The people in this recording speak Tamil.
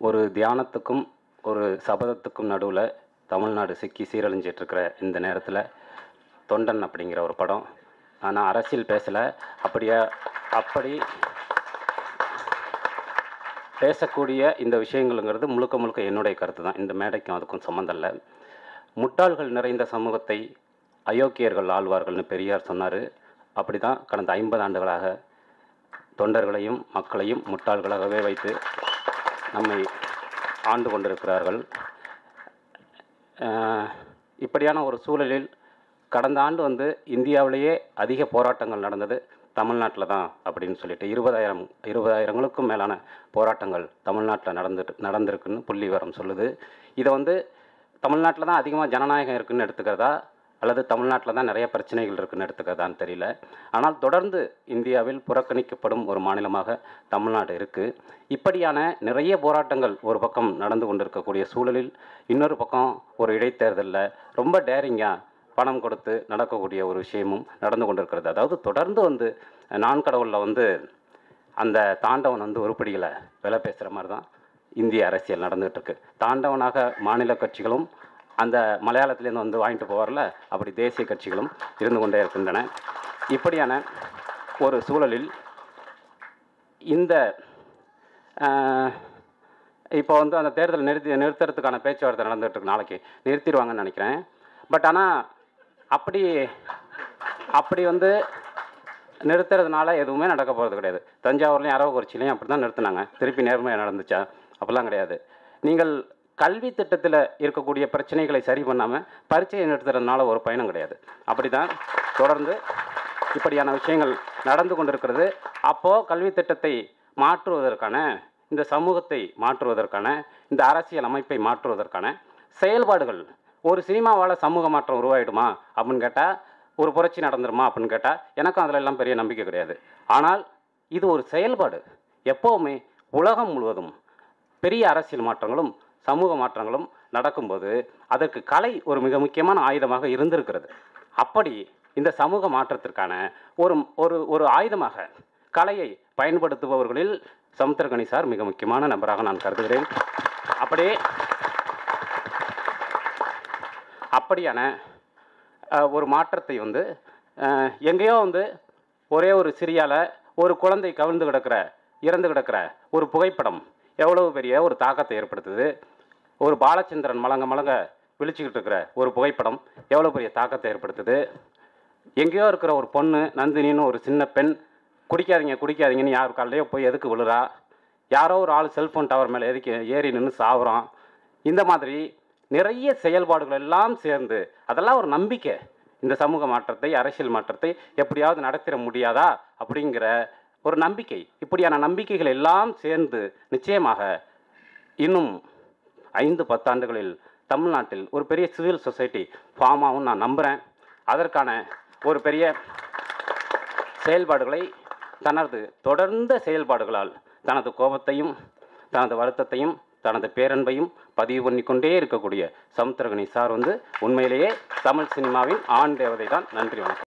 ஒரு தியானத்துக்கும் ஒரு சபதத்துக்கும் நடுவில் தமிழ்நாடு சிக்கி சீரழிஞ்சிட்ருக்கிற இந்த நேரத்தில் தொண்டன் அப்படிங்கிற ஒரு படம். ஆனால் அரசியல் பேசலை. அப்படியே அப்படி பேசக்கூடிய இந்த விஷயங்களுங்கிறது முழுக்க முழுக்க என்னுடைய கருத்து தான் இந்த மேடைக்கும் அதுக்கும் சம்மந்தம் இல்லை. முட்டாள்கள் நிறைந்த சமூகத்தை அயோக்கியர்கள் ஆழ்வார்கள்னு பெரியார் சொன்னார். அப்படி தான் கடந்த ஐம்பது ஆண்டுகளாக தொண்டர்களையும் மக்களையும் முட்டாள்களாகவே வைத்து நம்மை ஆண்டு கொண்டிருக்கிறார்கள். இப்படியான ஒரு சூழலில் கடந்த ஆண்டு வந்து இந்தியாவிலேயே அதிக போராட்டங்கள் நடந்தது. தமிழ்நாட்டில் தான் அப்படின்னு சொல்லிட்டு இருபதாயிரம் இருபதாயிரங்களுக்கும் மேலான போராட்டங்கள் தமிழ்நாட்டில் நடந்துட்டு நடந்திருக்குன்னு புள்ளி விவரம் சொல்லுது. இதை வந்து தமிழ்நாட்டில் தான் அதிகமாக ஜனநாயகம் இருக்குதுன்னு எடுத்துக்கிறதா? அல்லது தமிழ்நாட்டில் தான் நிறைய பிரச்சனைகள் இருக்குன்னு எடுத்துக்கிறதான்னு தெரியல. ஆனால் தொடர்ந்து இந்தியாவில் புறக்கணிக்கப்படும் ஒரு மாநிலமாக தமிழ்நாடு இருக்குது இப்படியான நிறைய போராட்டங்கள் ஒரு பக்கம் நடந்து கொண்டிருக்கக்கூடிய சூழலில் இன்னொரு பக்கம் ஒரு இடைத்தேர்தலில் ரொம்ப டேரிங்காக பணம் கொடுத்து நடக்கக்கூடிய ஒரு விஷயமும் நடந்து கொண்டிருக்கிறது. அதாவது தொடர்ந்து வந்து நான் கடவுளில் வந்து அந்த தாண்டவன் வந்து உருப்படிகளை விலை பேசுகிற மாதிரி தான் இந்திய அரசியல் நடந்துகிட்டு இருக்கு. தாண்டவனாக மாநில கட்சிகளும் அந்த மலையாளத்திலேருந்து வந்து வாங்கிட்டு போவார்ல அப்படி தேசிய கட்சிகளும் இருந்து கொண்டே இருக்கின்றன. இப்படியான ஒரு சூழலில் இந்த இப்போ வந்து அந்த தேர்தல் நிறுத்தி நிறுத்துறதுக்கான பேச்சுவார்த்தை நடந்துகிட்ருக்கு நாளைக்கு. நிறுத்திடுவாங்கன்னு நினைக்கிறேன். பட் ஆனால் அப்படி அப்படி வந்து நிறுத்துறதுனால எதுவுமே நடக்க போகிறது கிடையாது. தஞ்சாவூர்லேயும் அரவக்குறிச்சிலையும் அப்படி தான் நிறுத்தினாங்க. திருப்பி நேர்மையாக நடந்துச்சா? அப்படிலாம் கிடையாது. நீங்கள் கல்வி திட்டத்தில் இருக்கக்கூடிய பிரச்சனைகளை சரி பண்ணாமல் பரீட்சையை நடத்துறதுனால ஒரு பயனும் கிடையாது. அப்படி தான் தொடர்ந்து இப்படியான விஷயங்கள் நடந்து கொண்டிருக்கிறது. அப்போது கல்வி திட்டத்தை மாற்றுவதற்கான இந்த சமூகத்தை மாற்றுவதற்கான இந்த அரசியல் அமைப்பை மாற்றுவதற்கான செயல்பாடுகள். ஒரு சினிமாவால் சமூக மாற்றம் உருவாயிடுமா அப்படின்னு கேட்டால் ஒரு புரட்சி நடந்துருமா அப்படின்னு கேட்டால் எனக்கும் அதில் எல்லாம் பெரிய நம்பிக்கை கிடையாது. ஆனால் இது ஒரு செயல்பாடு. எப்போவுமே உலகம் முழுவதும் பெரிய அரசியல் மாற்றங்களும் சமூக மாற்றங்களும் நடக்கும்போது அதற்கு கலை ஒரு மிக முக்கியமான ஆயுதமாக இருந்திருக்கிறது. அப்படி இந்த சமூக மாற்றத்திற்கான ஒரு ஒரு ஒரு ஆயுதமாக கலையை பயன்படுத்துபவர்களில் சமுத்திரகணி சார் மிக முக்கியமான நபராக நான் கருதுகிறேன். அப்படியே அப்படியான ஒரு மாற்றத்தை வந்து எங்கேயோ வந்து ஒரே ஒரு சிரியால ஒரு குழந்தை கவிழ்ந்து கிடக்கிற இறந்து கிடக்கிற ஒரு புகைப்படம் எவ்வளவு பெரிய ஒரு தாக்கத்தை ஏற்படுத்துது. ஒரு பாலச்சந்திரன் மலங்க மலங்க விழிச்சிக்கிட்டு இருக்கிற ஒரு புகைப்படம் எவ்வளோ பெரிய தாக்கத்தை ஏற்படுத்துது? எங்கேயோ இருக்கிற ஒரு பொண்ணு நந்தினின்னு ஒரு சின்ன பெண் குடிக்காதீங்க குடிக்காதீங்கன்னு யார் காலையோ போய் எதுக்கு விழுறா? யாரோ ஒரு ஆள் செல்ஃபோன் டவர் மேலே எதுக்கு ஏறி நின்று சாவுறான்? இந்த மாதிரி நிறைய செயல்பாடுகள் எல்லாம் சேர்ந்து அதெல்லாம் ஒரு நம்பிக்கை. இந்த சமூக மாற்றத்தை அரசியல் மாற்றத்தை எப்படியாவது நடத்திட முடியாதா? அப்படிங்கிற ஒரு நம்பிக்கை. இப்படியான நம்பிக்கைகள் எல்லாம் சேர்ந்து நிச்சயமாக இன்னும் ஐந்து பத்தாண்டுகளில் தமிழ்நாட்டில் ஒரு பெரிய சிவில் சொசைட்டி ஃபார்ம் ஆகும் நான் நம்புகிறேன் அதற்கான ஒரு பெரிய செயல்பாடுகளை தனது தொடர்ந்த செயல்பாடுகளால் தனது கோபத்தையும் தனது வருத்தத்தையும் தனது பேரன்பையும் பதிவு பண்ணிக்கொண்டே இருக்கக்கூடிய சமுத்திரகனி சார் வந்து உண்மையிலேயே தமிழ் சினிமாவின் ஆண் தேவதை தான் நன்றி வணக்கம்.